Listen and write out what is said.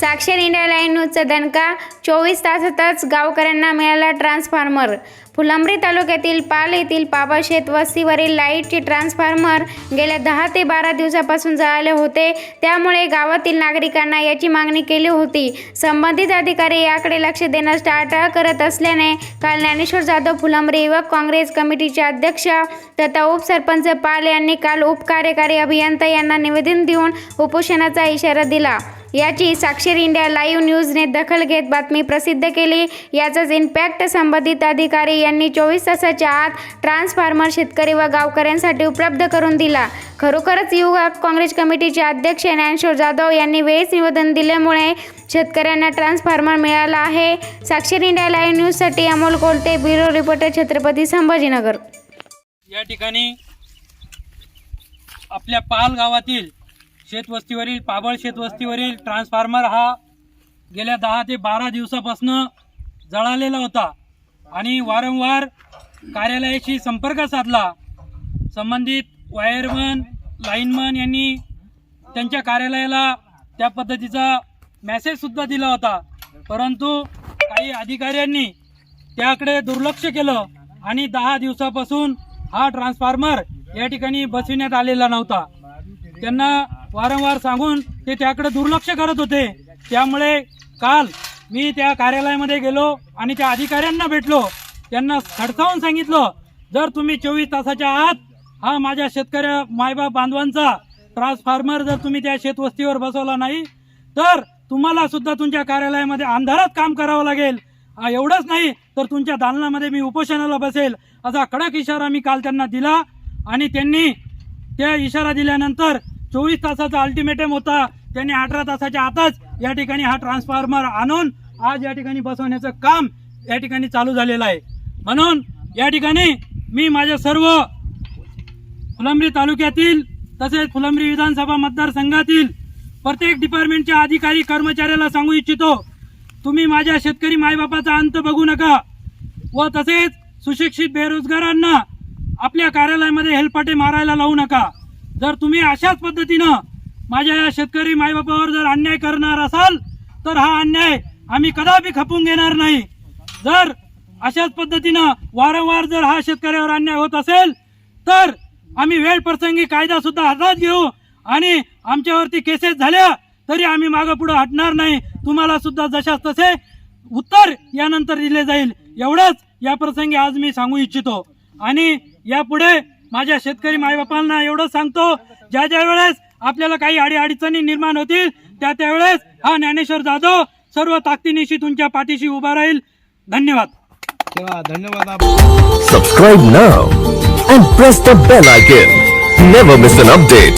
साक्षर India live न्यूजचा दणका चोवीस तासातच गावकऱ्यांना मिळाला ट्रान्सफॉर्मर. फुलंब्री तालुक्यातील पाल येथील पाबा शेत वस्तीवरील लाईटचे ट्रान्सफॉर्मर गेल्या दहा ते बारा दिवसापासून जळाले होते. त्यामुळे गावातील नागरिकांना याची मागणी केली होती. संबंधित अधिकारी याकडे लक्ष देण्यास टाळाटाळ करत असल्याने काल ज्ञानेश्वर जाधव फुलंब्री युवक काँग्रेस कमिटीचे अध्यक्ष तथा उपसरपंच पाल यांनी काल उपकार्यकारी अभियंता यांना निवेदन देऊन उपोषणाचा इशारा दिला. याची साक्षर इंडिया लाईव्ह न्यूजने दखल घेत बातमी प्रसिद्ध केली. याचाच इम्पॅक्ट संबंधित अधिकारी यांनी चोवीस तासाच्या आत ट्रान्सफॉर्मर शेतकरी व गावकऱ्यांसाठी उपलब्ध करून दिला. खरोखरच युवक काँग्रेस कमिटीचे अध्यक्ष ज्ञानेश्वर जाधव यांनी वेळेस निवेदन दिल्यामुळे शेतकऱ्यांना ट्रान्सफॉर्मर मिळाला आहे. साक्षर इंडिया लाईव्ह न्यूजसाठी अमोल कोलते ब्युरो रिपोर्टर छत्रपती संभाजीनगर. या ठिकाणी आपल्या पाल गावातील शेतवस्तीवरील पाबळ शेतवस्तीवरील ट्रान्सफॉर्मर हा गेल्या दहा ते बारा दिवसापासून जळालेला होता. आणि वारंवार कार्यालयाशी संपर्क साधला. संबंधित वायरमन लाईनमन यांनी त्यांच्या कार्यालयाला त्या पद्धतीचा मेसेजसुद्धा दिला होता. परंतु काही अधिकाऱ्यांनी त्याकडे दुर्लक्ष केलं आणि दहा दिवसापासून हा ट्रान्सफॉर्मर या ठिकाणी बसविण्यात आलेला नव्हता. त्यांना वारंवार सांगून ते त्याकडे दुर्लक्ष करत होते. त्यामुळे काल मी त्या कार्यालयामध्ये गेलो आणि त्या अधिकाऱ्यांना भेटलो. त्यांना खडसावून सांगितलं जर तुम्ही चोवीस तासाच्या आत हा माझ्या शेतकऱ्या मायबाप बांधवांचा ट्रान्सफॉर्मर जर तुम्ही त्या शेतवस्तीवर बसवला नाही तर तुम्हाला सुद्धा तुमच्या कार्यालयामध्ये अंधारात काम करावं लागेल. एवढंच नाही तर तुमच्या दालनामध्ये मी उपोषणाला बसेल. असा कडक इशारा मी काल त्यांना दिला आणि त्यांनी त्या इशारा दिल्यानंतर चोवीस तासाचा अल्टिमेटम होता. त्यांनी अठरा तासाच्या आतच या ठिकाणी हा ट्रान्सफॉर्मर आणून आज या ठिकाणी बसवण्याचं काम या ठिकाणी चालू झालेलं आहे. म्हणून या ठिकाणी मी माझ्या सर्व फुलंब्री तालुक्यातील तसेच फुलंब्री विधानसभा मतदारसंघातील प्रत्येक डिपार्टमेंटच्या अधिकारी कर्मचाऱ्याला सांगू इच्छितो तुम्ही माझ्या शेतकरी मायबापाचा अंत बघू नका व तसेच सुशिक्षित बेरोजगारांना आपल्या कार्यालयामध्ये हेलपाटे मारायला लावू नका. जर तुम्ही अशाच पद्धतीनं माझ्या या शेतकरी माईबापावर जर अन्याय करणार असाल तर हा अन्याय आम्ही कदापि खपून घेणार नाही. जर अशाच पद्धतीनं वारंवार जर हा शेतकऱ्यावर अन्याय होत असेल तर आम्ही वेळ प्रसंगी कायदा सुद्धा हातात घेऊ आणि आमच्यावरती केसेस झाल्या तरी आम्ही मागं पुढे हटणार नाही. तुम्हाला सुद्धा जशाच तसे उत्तर यानंतर दिले जाईल. एवढंच या प्रसंगी आज मी सांगू इच्छितो. आणि यापुढे माझ्या शेतकरी माईबापांना एवढंच सांगतो ज्या ज्या वेळेस आपल्याला काही अडीअडचणी निर्माण होतील त्या त्यावेळेस हा ज्ञानेश्वर जाधव सर्व ताकदीनिशी तुमच्या पाठीशी उभा राहील धन्यवाद धन्यवाद आप Subscribe now and press the bell icon. Never miss an update.